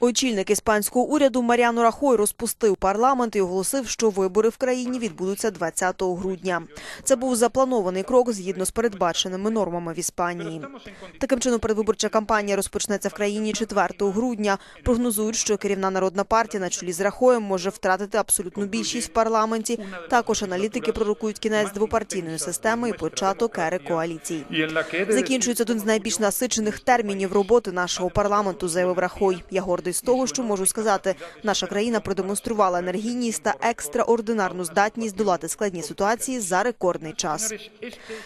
Очільник іспанського уряду Маріано Рахой розпустив парламент і оголосив, що вибори в країні відбудуться 20 грудня. Це був запланований крок згідно з передбаченими нормами в Іспанії. Таким чином, передвиборча кампанія розпочнеться в країні 4 грудня. Прогнозують, що керівна народна партія на чолі з Рахоєм може втратити абсолютну більшість в парламенті. Також аналітики пророкують кінець двопартійної системи і початок ери коаліцій. Закінчується один з найбільш насичених термінів роботи нашого парламенту, заявив Рахой. Я гордий з того, що можу сказати, наша країна продемонструвала енергійність та екстраординарну здатність долати складні ситуації за рекордний час.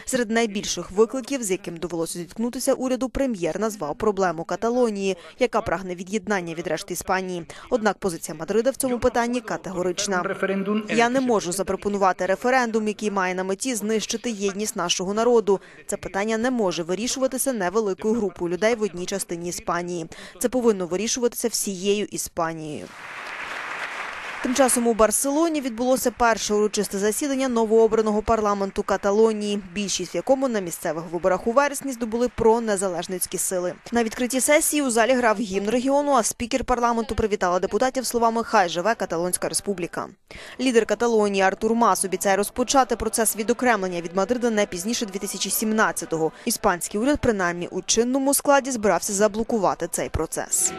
Серед найбільших викликів, з яким довелося зіткнутися уряду, прем'єр назвав проблему Каталонії, яка прагне від'єднання від решти Іспанії. Однак позиція Мадрида в цьому питанні категорична. Я не можу запропонувати референдум, який має на меті знищити єдність нашого народу. Це питання не може вирішуватися невеликою групою людей в одній частині Іспанії. Це повинно вирішуватися всією Іспанією. Тим часом у Барселоні відбулося перше урочисте засідання новообраного парламенту Каталонії, більшість в якому на місцевих виборах у вересні здобули пронезалежницькі сили. На відкритій сесії у залі грав гімн регіону, а спікер парламенту привітала депутатів словами Хай живе Каталонська республіка. Лідер Каталонії Артур Мас обіцяє розпочати процес відокремлення від Мадрида не пізніше 2017-го. Іспанський уряд, принаймні у чинному складі, збирався заблокувати цей процес.